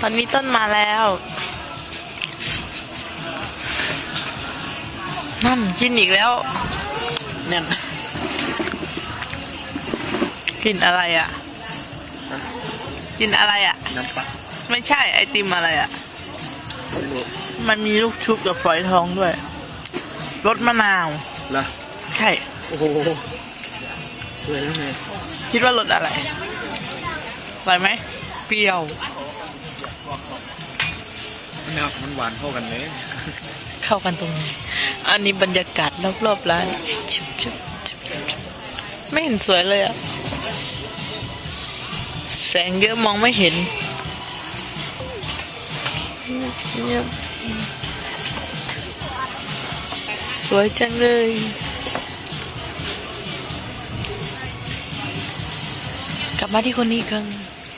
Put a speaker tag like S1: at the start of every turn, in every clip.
S1: ตอนนี้ต้นมาแล้ว นั่นกินอีกแล้ว
S2: แน่น
S1: กินอะไรอะ่ะ กินอะไรอะ่ะ
S2: น้ำปลา
S1: ไม่ใช่ไอติมอะไรอะ่ะ
S2: ไม่รู้
S1: มันมีลูกชุบกับฝอยทองด้วย รสมะนาว
S2: เหรอ
S1: ใช่
S2: โอ้โห สวยแล้วไง
S1: คิดว่ารสอะไรอร่อยไหม เปรี้ยว
S2: มั นเนี่ยมันหวานเท่ากันเลย
S1: เข้ากันตรงนี้ อันนี้บรรยากาศรอบๆร้านชิบชิบชิบชิบไม่เห็นสวยเลยอะแสงเยอะมองไม่เห็นเงียบสวยจังเลยกลับมาที่คนนี้กัน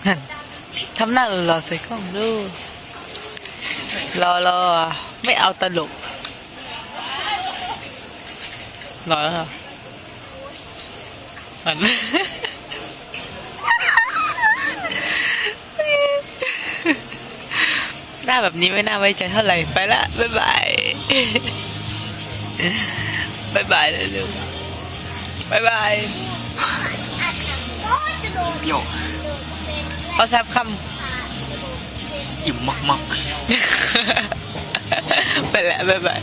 S1: นั่นทำหน้าหล่อๆใส่กล้องดู รอรอๆไม่เอาตลกหรอแล้วเหรออันหน้าแบบนี้ไม่น่าไว้ใจเท่าไหร่ ไปละ บ๊ายบาย บ๊ายบายเลยลูกบ๊ายบาย
S2: เปรี้ยว
S1: เอาแซบค
S2: อิ่มมากๆำ
S1: ไปละบ๊ายบาย